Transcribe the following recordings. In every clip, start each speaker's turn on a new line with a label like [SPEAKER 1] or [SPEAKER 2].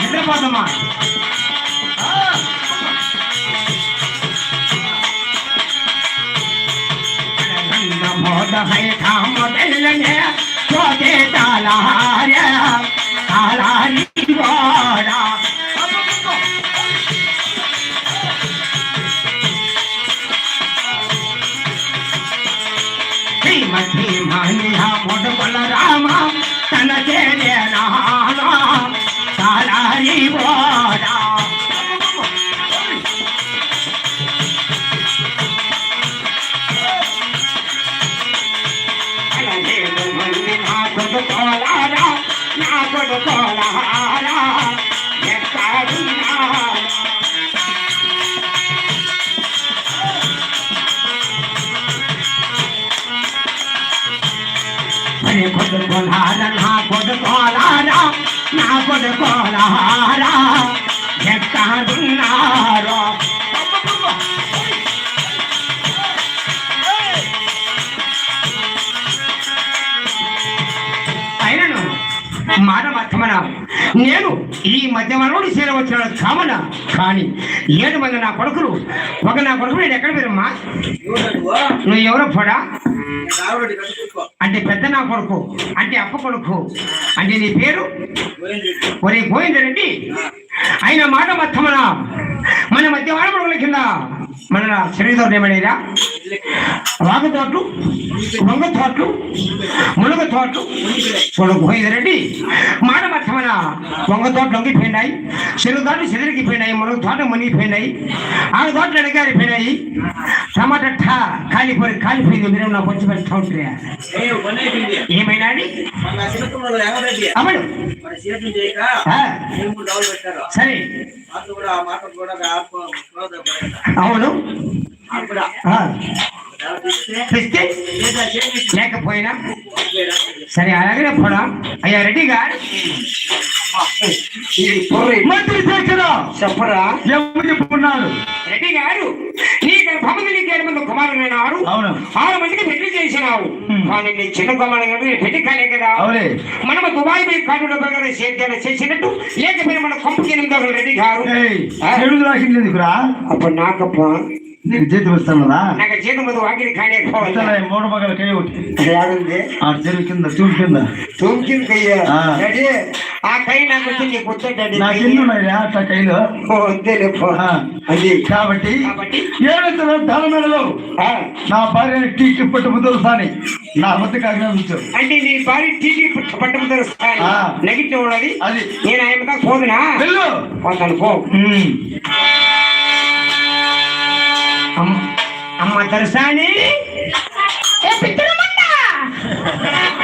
[SPEAKER 1] నిద్రపోదమ్మా మోద high ఠామ బెల్లనే పోతే తాళార తాళాలి వాడా శ్రీమతి నా ఎక్కడున్నారో. అయినను మాట మధ్యమన నేను ఈ మధ్యమనుడు చేరవచ్చిన కామన కానీ ఏడు మంది నా కొడుకులు ఒక నా కొడుకు నేను ఎక్కడ పేరమ్మా నువ్వు ఎవరో పడా అంటే పెద్ద నా కొడుకు అంటే అప్ప కొడుకు అంటే నీ పేరు? ఒరే గోవిందరెడ్డి. ఆయన మాట మధ్యమన మన మధ్య వాడపడుకుల కింద. మన శరీరం ఏమైనా రాగ తోటలు వంగ తోటలు మునగ తోటలు చూడు మాట మధ్యమైన వంగ తోటలు వంగిపోయినాయి చెరువు తోటలు చెదిరికిపోయినాయి మునగ తోట మునిగిపోయినాయి ఆ తోటలు అడిగారిపోయినాయి టమాటా ఠా కాలిపోయి కాలిపోయింది. మీరు నాకు వచ్చి పెడతా ఉంటే. ఏమైనా అని సరే. అవును. తెస్తే లేకపోయినా సరే అలాగే పోడా అయ్యా రెడ్డి గారు మంత్రి
[SPEAKER 2] చెప్పరా?
[SPEAKER 1] ఎవరు చెప్పుకున్నాడు
[SPEAKER 2] రెడ్డి గారు? నీ గర్భములు నీకు ఏడు మంది కుమారులైనారు
[SPEAKER 1] అవును.
[SPEAKER 2] ఆరు మందికి పెళ్ళి చేసినావు.
[SPEAKER 1] హ్మ్.
[SPEAKER 2] కానీ నీ చిన్న కుమారు గారు పెళ్ళి కాలే కదా.
[SPEAKER 1] అవులే.
[SPEAKER 2] మనము దుబాయ్ పోయి కానుల ప్రకారం సేద్యాలు చేసినట్టు లేకపోయినా మన కొంపకి ఎనిమిది రెడ్డి గారు? అప్పుడు నాకప్ప
[SPEAKER 1] నీకు జీతం ఇస్తాను
[SPEAKER 2] నాకు జీతం ముందు వాకిలి కానే
[SPEAKER 1] ఇస్తాను మూడు మగల కై ఒకటి
[SPEAKER 2] యాడుంది
[SPEAKER 1] ఆ చెరువు కింద ఆ.
[SPEAKER 2] కై నాకు వచ్చి నీకు
[SPEAKER 1] నాకు ఉన్నాయి కైలు
[SPEAKER 2] అది.
[SPEAKER 1] కాబట్టి
[SPEAKER 2] ఆ,
[SPEAKER 1] నా భార్య టీకి పట్టు ముద్దలు సాని నా వద్దకు ఆజ్ఞాపించు
[SPEAKER 2] అంటే నీ భార్య టీవీ పట్టముదరు
[SPEAKER 1] ఆ.
[SPEAKER 2] నెగిటివ్ ఉన్నది.
[SPEAKER 1] అది.
[SPEAKER 2] నేను ఆయన పోదునా
[SPEAKER 1] వెళ్ళు.
[SPEAKER 2] పోతాను పో. అమ్మ దర్శాని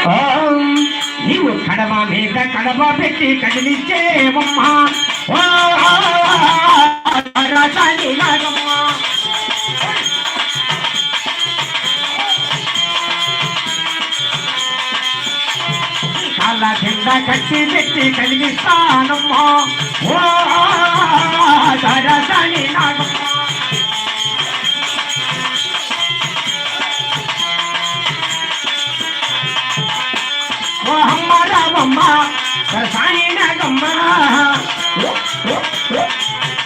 [SPEAKER 1] ఆ,
[SPEAKER 2] నీవు కడవ మీద కడవ పెట్టి కదిలిచ్చేవమ్మా
[SPEAKER 1] ఆ,
[SPEAKER 2] దర్శాని నాగమ్మ కాళ్ళ కింద కట్టి పెట్టి కలిగిస్తానమ్మా ఓ దర్శాని నాగమ్మ ಓ ಅಮ್ಮ ರಾಮಮ್ಮ ಸಾಯಿನಾಗಮ್ಮ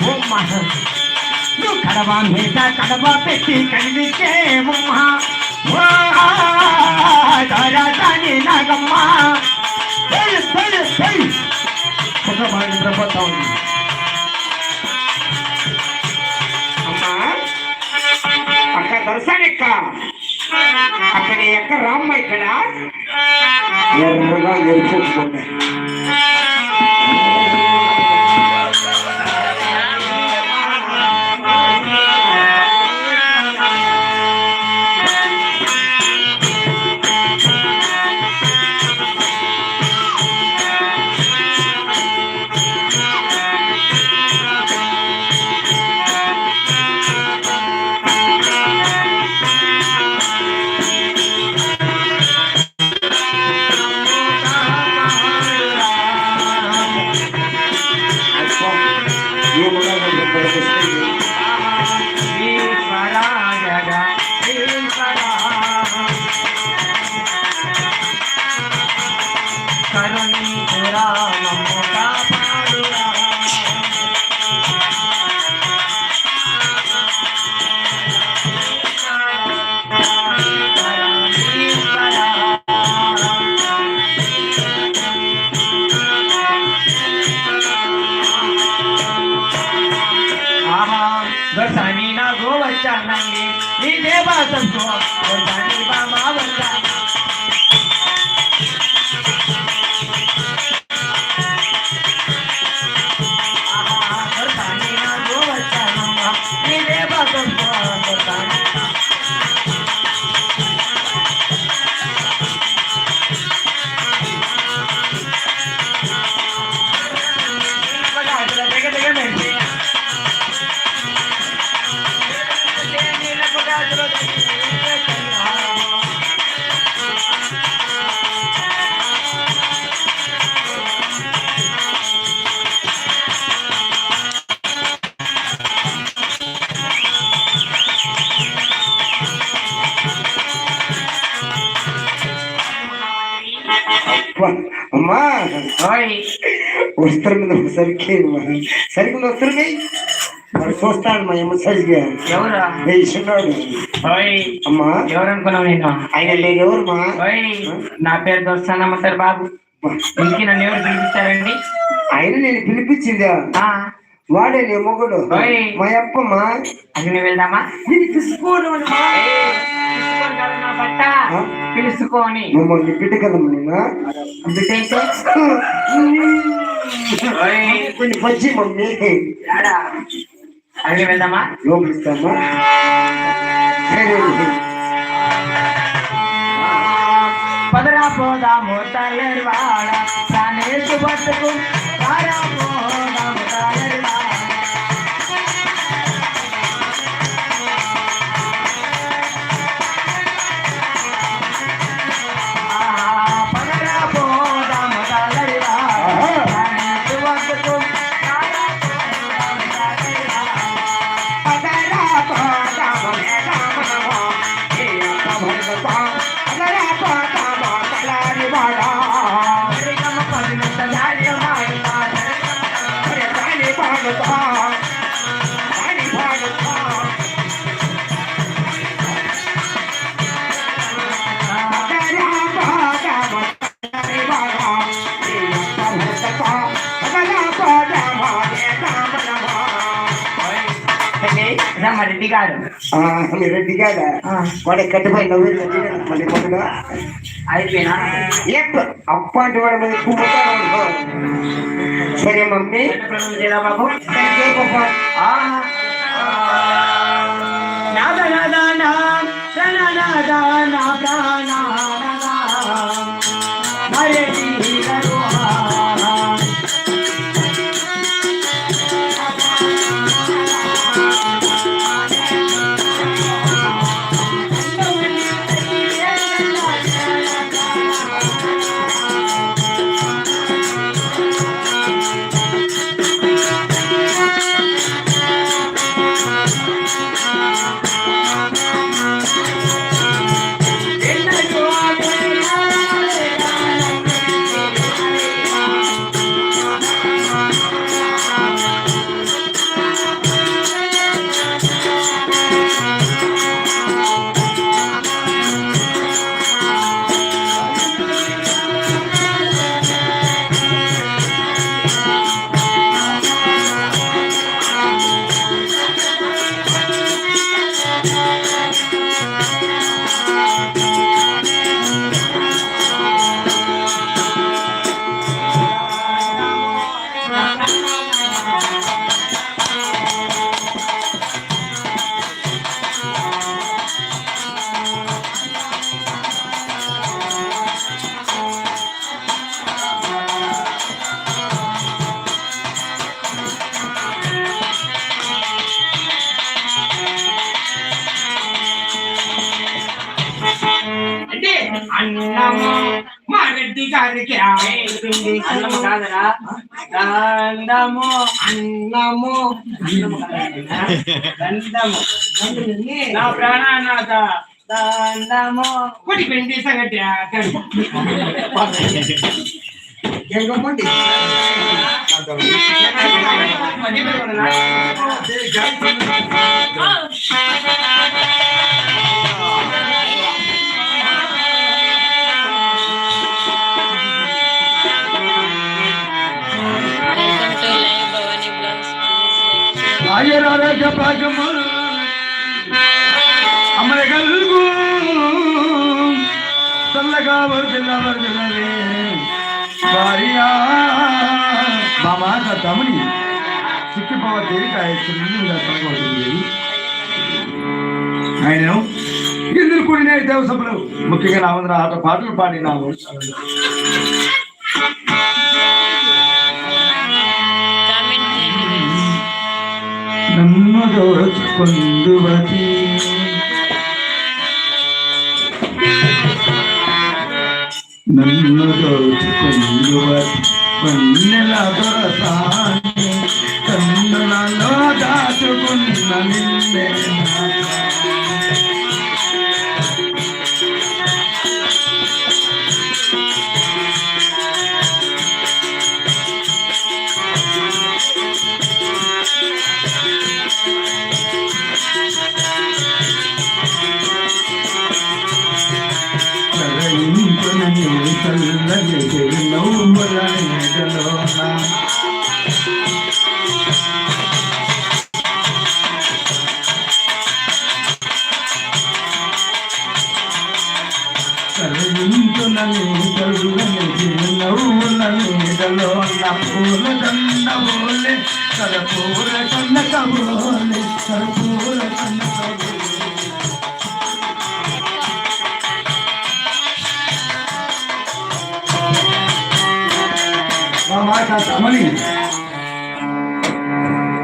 [SPEAKER 2] ಓಮ್ಮ ನೀವು ಕಡವ ಮೇದ ಕಡವ ಪೆಟ್ಟಿ ಕಣ್ಣಿಕೆ ಉಮ್ಮ ಓ ಸಾಯಿನಾಗಮ್ಮ ಹೇಳಿ ಹೇಳಿ ಹೇಳಿ ಹೊಸ ಮಾಡಿದ್ರೆ ಬರ್ತಾವನು ಅಮ್ಮ ಅಕ್ಕ ದರ್ಶನಕ್ಕ బాగా నిద్రపోతా అక్కడ రామ్మ ఇక్కడ. ఎర్రగా ఎరుపుకుంది
[SPEAKER 3] సరిగ్గా వస్త్రమే మరి చూస్తాడు మా అమ్మ సరిగ్గా.
[SPEAKER 4] ఎవరా?
[SPEAKER 3] అమ్మా.
[SPEAKER 4] అనుకున్నావు నేను
[SPEAKER 3] ఆయన
[SPEAKER 4] నా పేరు దోస్తానమ్మంటారు బాబు. ఇంటికి నన్ను ఎవరు పిలిపించారండి?
[SPEAKER 3] ఆయన నేను పిలిపించిందా? వాడే నీ మొగుడు. మా అప్పమ్మా.
[SPEAKER 4] నువ్వు వెళ్దామా?
[SPEAKER 3] నేను తీసుకోను
[SPEAKER 4] పిలుచుకోను
[SPEAKER 3] మమ్మల్ని బిడ్డ కదమ్మా నేను కొన్ని పచ్చి మమ్మీ?
[SPEAKER 4] అది వెళ్దామా?
[SPEAKER 3] లోపలిస్తామా?
[SPEAKER 4] పదరా పోదాము తల్లెరవాడ ప్రాణేశు బతుకు. పదరా పోదాము తల్లెరవాడ
[SPEAKER 3] వాడు కట్టిపోయి నవ్వు మళ్ళీ మొదలు
[SPEAKER 4] అయిపోయినా
[SPEAKER 3] ఎప్ అప్పాంటి వాడు మీద కుమ్ముతాను సరే మమ్మీ
[SPEAKER 4] బాబు నాద నాద నా ప్రణా నాద నా
[SPEAKER 3] అన్నము
[SPEAKER 4] గంధము నా ప్రాణానాథ గంధము
[SPEAKER 3] కొడి పెండి సంగతి ఆటలు.
[SPEAKER 4] ఎంగమ్మండి
[SPEAKER 5] వెల్కమ్ ప్లీజ్ లైక్
[SPEAKER 2] ఆయురారోగ్య భాగ్యము అమ్మల కలుగు. చల్లగా వర్దిల్ల వర్దిల్లవే భార్యా బామా నా తమ్ముడి చిక్కిపోవద్ది కాయ చిన్నగా పడుకోవద్దు ఆయన ఇందుకు కూడిన దేవసభలు? ముఖ్యంగా నా వందన ఆట పాటలు పాడినాము. నన్ను దోచుకుందువతి నన్ను దోచుకుందువతి వన్నెల దొరసాని కన్నులలో దాచుకున్న నిన్నే.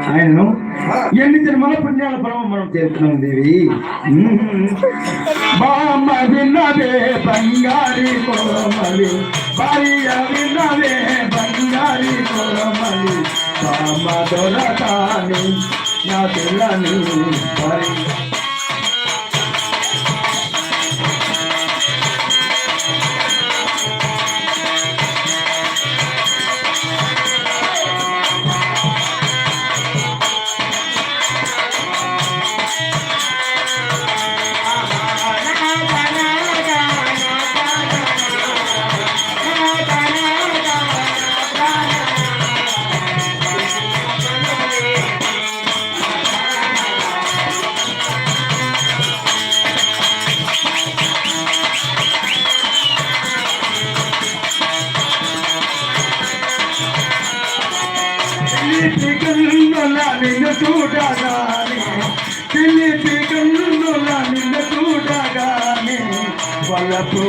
[SPEAKER 2] ఆయనను ఎన్ని జన్మల పుణ్యాల ఫలం మనం చేస్తున్నాం దేవి. బామ్మ విన్నవే బంగారి కోమలి భార్య విన్నవే బంగారి బామ్మ దొరకాని నా పిల్లని భార్య వలపు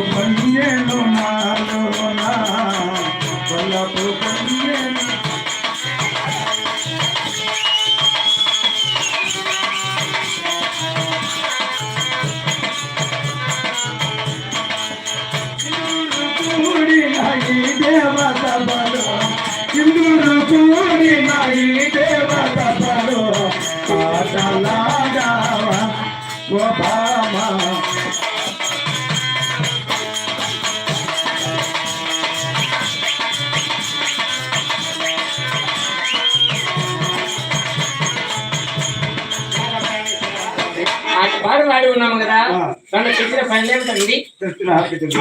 [SPEAKER 4] నన్ను చేసిన పని ఏమిటండి
[SPEAKER 2] చెప్తున్నా ఆలకించండి.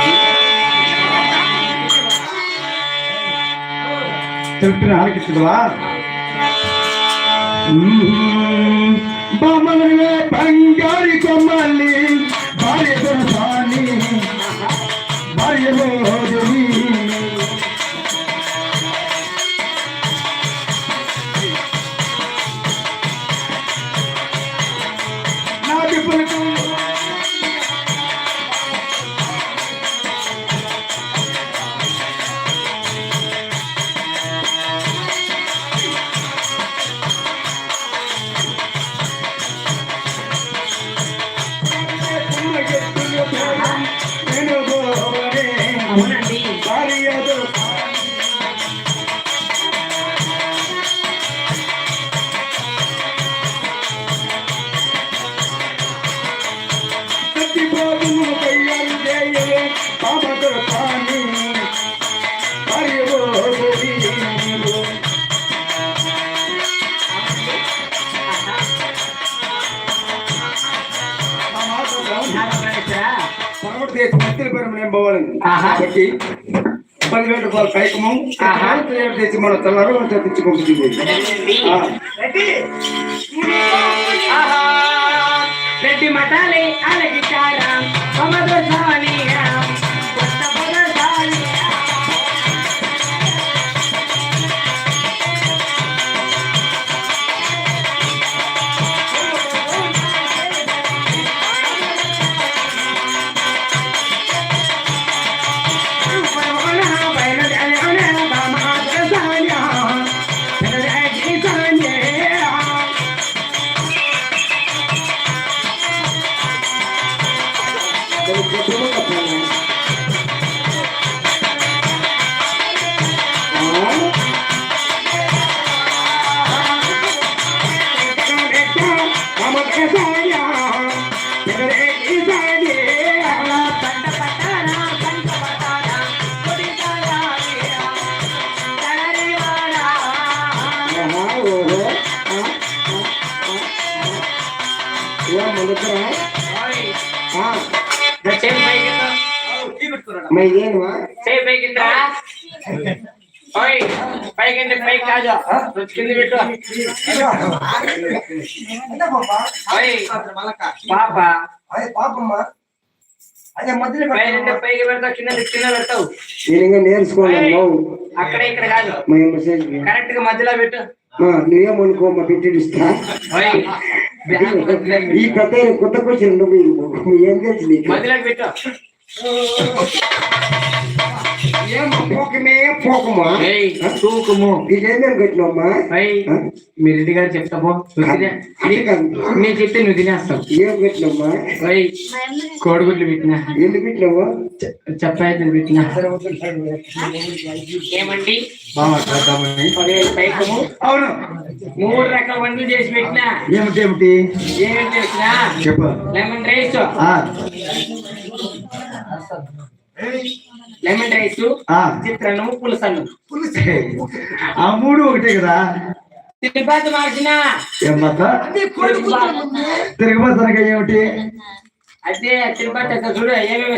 [SPEAKER 2] చెప్తున్నా. బొమ్మలే బంగారి కొమ్మల్ని భార్య దొరసాని భార్య రూపాయలు పైకము. తెచ్చి మన తెల్లారు తెచ్చి పంపించింది
[SPEAKER 4] రెడ్డి. మతాలే అలగిచారా
[SPEAKER 2] మరి ఇదేనువా?
[SPEAKER 4] పైకి పైకి కాదు కింద పెట్టు ఓయ్, పాప
[SPEAKER 2] అదే పాపమ్మా అదే మధ్యలో
[SPEAKER 4] పైన పైకి పెడతావు కింద కింద పెడతావు
[SPEAKER 2] నేను
[SPEAKER 4] అక్కడ ఇక్కడ కాదు
[SPEAKER 2] మా మెసేజ్
[SPEAKER 4] కరెక్ట్గా మధ్యలో పెట్టు
[SPEAKER 2] నువ్వేమనుకో మా పెట్టిస్తా
[SPEAKER 4] ఓయ్,
[SPEAKER 2] ఈ కథ కొత్త క్వశ్చన్ నువ్వు నువ్వు ఏం తెలుసు
[SPEAKER 4] మధ్యలో పెట్టు తూకము
[SPEAKER 2] ఇదేమేం కట్టినమ్మా
[SPEAKER 4] ఓయ్, మీ రెడ్డి గారు చెప్తా పో. నువ్వు తినే-
[SPEAKER 2] అది కాదు.
[SPEAKER 4] నేను చెప్తే నువ్వు తినేస్తావు.
[SPEAKER 2] ఏం కట్టినమ్మా
[SPEAKER 4] ఓయ్, కోడిగుడ్లు పెట్టినా.
[SPEAKER 2] ఎందుకు పెట్టినావు?
[SPEAKER 4] చ- చపాతీలు పెట్టినా. ఏమండి? పదివేలు పైకము
[SPEAKER 2] అవును.
[SPEAKER 4] మూడు రకాల వంటలు చేసి పెట్టినా.
[SPEAKER 2] ఏమిటి ఏమిటి?
[SPEAKER 4] ఏమేమి చేసినా?
[SPEAKER 2] చెప్పు.
[SPEAKER 4] Lemon rice.
[SPEAKER 2] ఆ,
[SPEAKER 4] లెమన్ రైస్
[SPEAKER 2] ఆ.
[SPEAKER 4] చిత్రాన్నము పులసన్నం.
[SPEAKER 2] ఆ మూడు ఒకటే కదా.
[SPEAKER 4] తిరుపతి మార్చిన
[SPEAKER 2] ఏమత్త తిరగబోతానుగా ఏమిటి?
[SPEAKER 4] అదే తిరుపతి చూడు ఏమేమి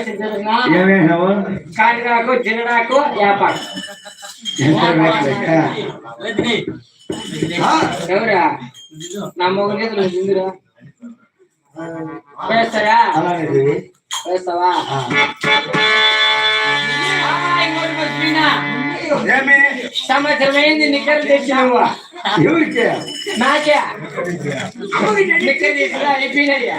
[SPEAKER 4] కాలిగాకు జిల్లడాకు యాపాకు ఎవరా? నా మొగ చేతులు జిందురా వేస్తారా?
[SPEAKER 2] అలానే
[SPEAKER 4] వేస్తావా సంవత్సరం అయింది నిక్కలు తెచ్చినావు
[SPEAKER 2] ఎవరికి?
[SPEAKER 4] నాకే. నిక్కలు తీసుకురా అయిపోయినాయ్యా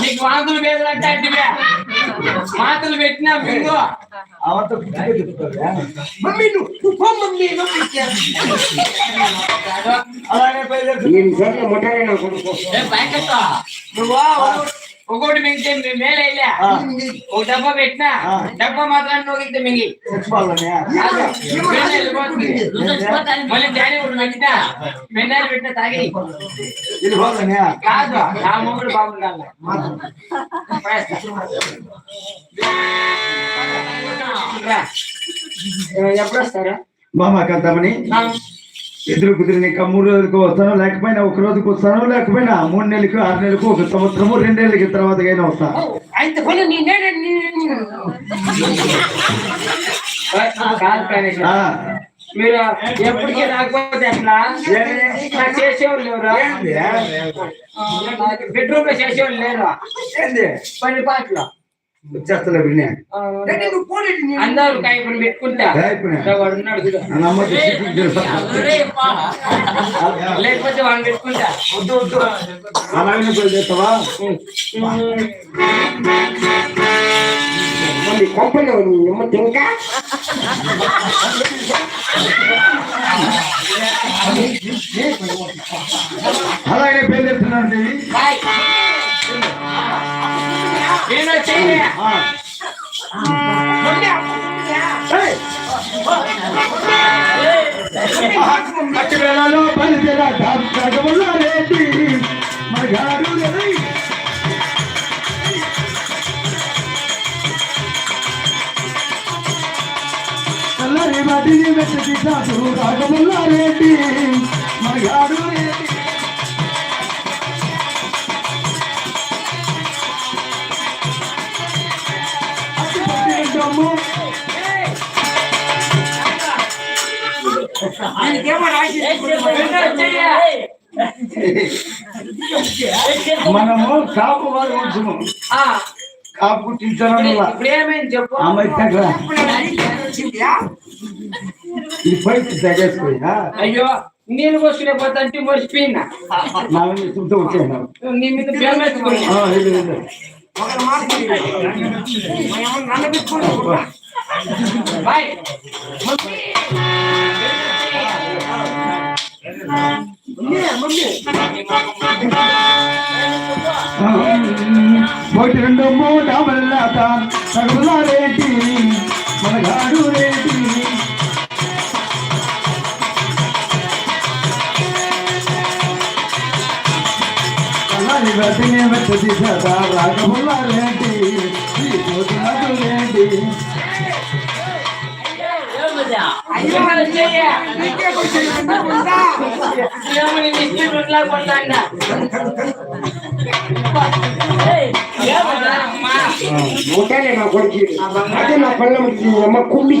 [SPEAKER 2] నీకు
[SPEAKER 4] వాంతులు పేదలంటే అంటే మాతలు పెట్టినా మింగు.
[SPEAKER 2] అవంతా పుట్టుక చెప్తారా? అలానే బయలుదేరు.
[SPEAKER 4] నేను సరే ముట్టాలి నా కొడుకు నువ్వు ఒకటి మింగితే మీ మేలే
[SPEAKER 2] ఆ,
[SPEAKER 4] ఒక డబ్బా పెట్టినా
[SPEAKER 2] ఆ.
[SPEAKER 4] డబ్బా మాత్రం నోగితే మింగి
[SPEAKER 2] చచ్చిపోవాలనే.
[SPEAKER 4] కాదు, మేలే వెళ్ళిపోతుంది. మళ్ళీ డాడీ ఒకటి పెట్టినా పెన్నాలు పెట్టినా తాగి
[SPEAKER 2] ఇది పోవాలనే.
[SPEAKER 4] కాదు నా
[SPEAKER 2] ఎదురు కుదిరిన ఇంకా మూడు రోజులకు వస్తాను లేకపోయినా ఒక రోజుకి వస్తాను లేకపోయినా మూడు నెలలకు ఆరు నెలలకు ఒక సంవత్సరము రెండేళ్ళకి తర్వాత అయినా వస్తా.
[SPEAKER 4] మీరు ఎప్పటికీ రాకపోతే ఎట్లా? చేసేవాళ్ళు లేరు బెడ్రూమ్లో చేసేవాళ్ళు లేరు?
[SPEAKER 2] ఏంది?
[SPEAKER 4] పని పాటలు.
[SPEAKER 2] వచ్చేస్తలే వినే.
[SPEAKER 4] అందరూ కాయపని పెట్టుకుంటా? లేకపోతే వాడిని పెట్టుకుంటా.
[SPEAKER 2] వద్దు వద్దు. బయలుదేరుతావా
[SPEAKER 4] మళ్ళీ కొంపలో తింకా
[SPEAKER 2] అలాగే బయలుదేరుతున్నాను దేవి
[SPEAKER 4] నేను చేయలే
[SPEAKER 2] ఆ, ఏయ్! మట్టి వేళలో బయలుదేరా రాజముల రెడ్డి మగాడు రేయ్. చల్లని మట్టిని వెచ్చటి చాటు రాగముల్లారేటి మనగాడు రేటి ఉంటాము మనము కాపు వారి కాపు దగ్గర. పైకి తగేసుకోయా
[SPEAKER 3] అయ్యో నేను పోసుకునే పోతాంటే మర్చిపోయినా
[SPEAKER 2] నీ
[SPEAKER 3] మీద బేమేసుకున్నా
[SPEAKER 2] ఇది ఇది.
[SPEAKER 3] బాయ్
[SPEAKER 2] ఒకటి రెండు మూడు అమల్లాట తగులా రేటి మనగాడు రేటి
[SPEAKER 3] చెయ్య ఏమని ఇన్స్టిట్యూట్లా కొట్టాడా
[SPEAKER 4] ఉంటానే నా కొడుకు అదే నా పళ్ళ అమ్మ కుమ్మి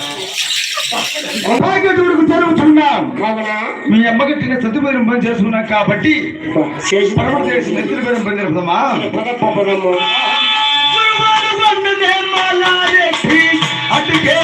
[SPEAKER 2] అభాగ్యుడికి జరుగుతున్నాం మీ అమ్మగట్టిన సతుపేరం పని చేసుకున్నాం కాబట్టి పరమ చేసి నెత్తుల పేరు పని జరుపుదామా? అటుకే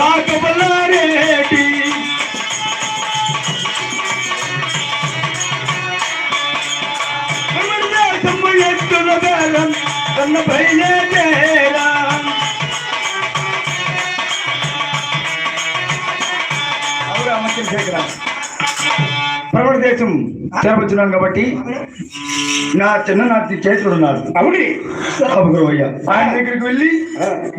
[SPEAKER 2] కాకబల్లారేటి ఎత్తుల బేలం తన బయలుదేరా అవురా ప్రవణ దేశం చేరవచ్చున్నాను కాబట్టి నా చిన్ననాటి చేతులు ఉన్నారు.
[SPEAKER 4] అవును
[SPEAKER 2] అయ్యా ఆయన దగ్గరికి వెళ్ళి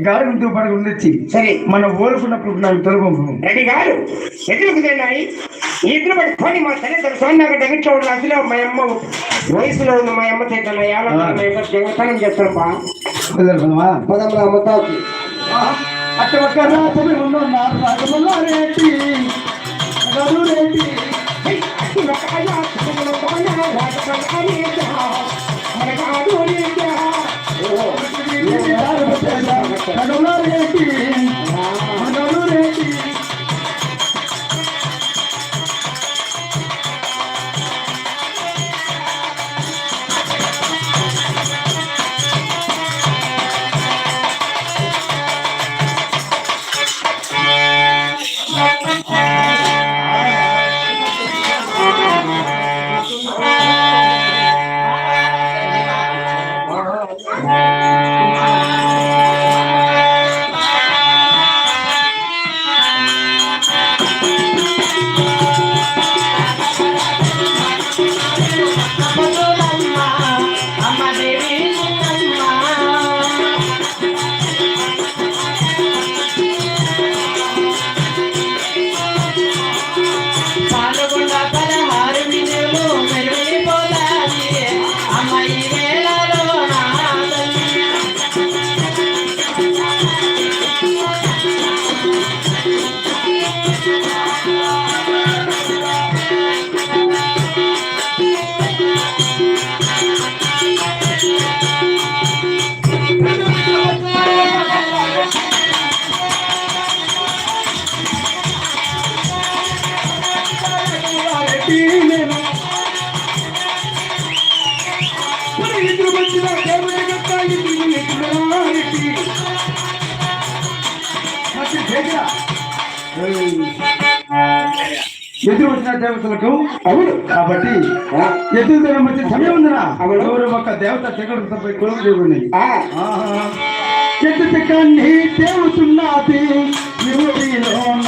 [SPEAKER 2] గాలితో పడక ఉండొచ్చి
[SPEAKER 4] సరే.
[SPEAKER 2] మన ఓలుకున్నప్పుడు నాకు తొలగం
[SPEAKER 4] రెడీ గారు ఎదురు కుదిరినాయి ఇద్దరు పట్టుకొని మా తల్లిదండ్రులు సోన్నాక దగ్గర చూడాలి అసలు మా అమ్మ వయసులో ఉన్న మా అమ్మ చేత ఏళ్ళ మా అమ్మ దొంగతనం చేస్తాను బా
[SPEAKER 2] కుదరదమ్మా
[SPEAKER 4] పదమ్మా అమ్మతాకి
[SPEAKER 2] అట్ట ఒక్క రాత్రి ఉన్నారు రాజమల్లా రేటి. baby. ఎదురు వచ్చిన దేవతలకు అవును. కాబట్టి ఎదురు దినం వచ్చే సమయం ఉందిరా. ఎవరు ఒక దేవత చక్రవర్తిపై కులం దేవుని ఎద్దు చక్రాన్ని దేవుతున్నది యువతిలోన